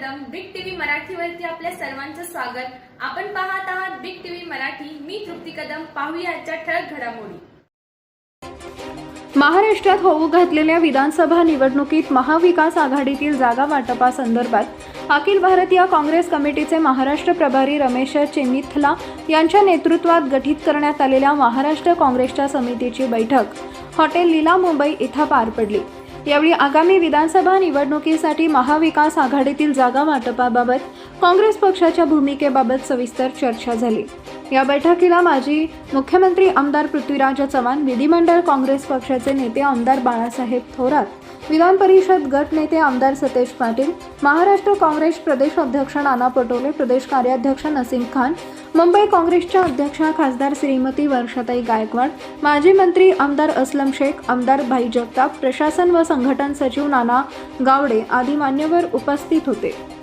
मराठीवरती आपल्या सर्वांचं स्वागत. आपण पाहत आहात बिग टीव्ही मराठी. मी तृप्ती कदम. पाहूया आजच्या ठळक घडामोडी. महाराष्ट्रात होऊ घातलेल्या विधानसभा निवडणुकीत महाविकास आघाडीतील जागा वाटपासंदर्भात अखिल भारतीय काँग्रेस कमिटीचे महाराष्ट्र प्रभारी रमेश चेन्निथला यांच्या नेतृत्वात गठीत करण्यात आलेल्या महाराष्ट्र काँग्रेसच्या समितीची बैठक. हॉटेल लीला मुंबई इथं पार पडली. यावेळी आगामी विधानसभा निवडणुकीसाठी महाविकास आघाडीतील जागा वाटपाबाबत काँग्रेस पक्षाच्या भूमिकेबाबत सविस्तर चर्चा झाली. या बैठकीला माजी मुख्यमंत्री आमदार पृथ्वीराज चव्हाण विधिमंडळ काँग्रेस पक्षाचे नेते आमदार बाळासाहेब थोरात विधान परिषद गट नेते आमदार सतेज पाटील महाराष्ट्र काँग्रेस प्रदेश अध्यक्ष नाना पटोले प्रदेश कार्याध्यक्ष नसीम खान मुंबई काँग्रेसच्या अध्यक्षा खासदार श्रीमती वर्षाताई गायकवाड माजी मंत्री आमदार अस्लम शेख आमदार भाई जगताप प्रशासन व संघटन सचिव नाना गावडे आदी मान्यवर उपस्थित होते.